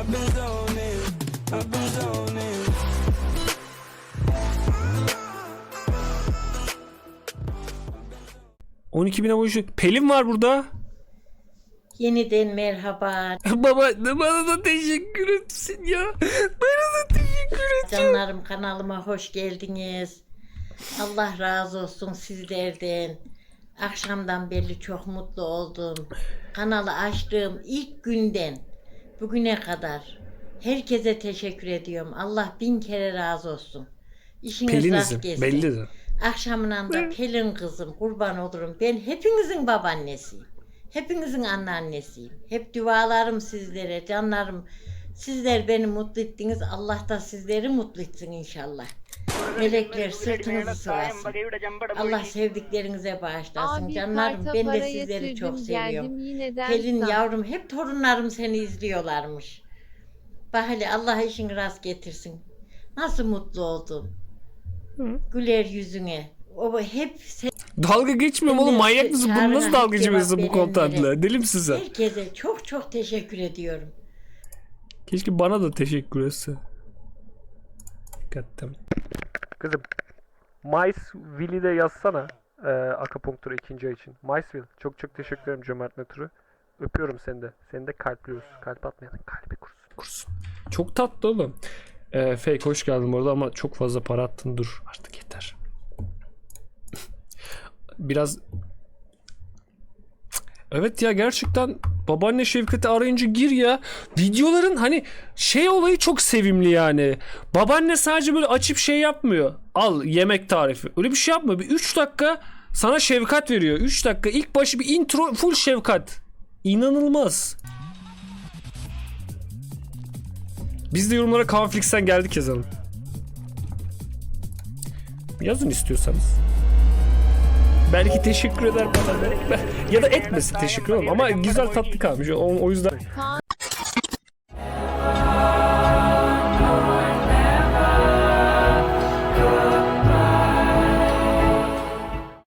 I've been zoning, I've been zoning. bin abone. Pelin var burada. Yeniden merhaba Baba bana da teşekkür etsin ya. Bana da teşekkür et. canlarım kanalıma hoş geldiniz. Allah razı olsun sizlerden. Akşamdan beri çok mutlu oldum. Kanalı açtığım ilk günden bugüne kadar herkese teşekkür ediyorum. Allah bin kere razı olsun. İşiniz rast Pelinizim gelsin. bellidir. Akşamından da Pelin kızım kurban olurum. Ben hepinizin babaannesiyim. Hepinizin anneannesiyim. Hep dualarım sizlere canlarım. Sizler beni mutlu ettiniz. Allah da sizleri mutlu etsin inşallah. Melekler sırtınızı sıvasın. Allah sevdiklerinize bağışlasın. Abi Canlarım ben de sizleri çok seviyorum. Pelin yavrum hep torunlarım seni izliyorlarmış. Bak hele Allah işini rast getirsin. Nasıl mutlu oldum. Güler yüzüne. O hep sen, Dalga geçmiyorum oğlum manyak mısın? Bunu nasıl dalga cevap geçiyorsun bu kontantla? Deli misin sen? herkese çok çok teşekkür ediyorum. Keşke bana da teşekkür etse. Dikkatim. Kızım. Maisville'i de yazsana. E, akupunktur ikinci ay için. Maisville. Çok çok teşekkür ederim cömert nötrü. Öpüyorum seni de. Seni de kalpliyoruz. Kalp atmayan kalbi kursun. Kursun. Çok tatlı oğlum. E, fake hoş geldin orada ama çok fazla para attın. Dur artık yeter. Biraz Evet ya gerçekten babaanne Şevket'i arayınca gir ya. Videoların hani şey olayı çok sevimli yani. Babaanne sadece böyle açıp şey yapmıyor. Al yemek tarifi. Öyle bir şey yapmıyor. Bir 3 dakika sana şefkat veriyor. 3 dakika ilk başı bir intro full şefkat. İnanılmaz. Biz de yorumlara Conflix'ten geldik yazalım. Yazın istiyorsanız. Belki teşekkür eder bana. ya da etmesin teşekkür ederim ama güzel tatlı kalmış. O, o yüzden Kaan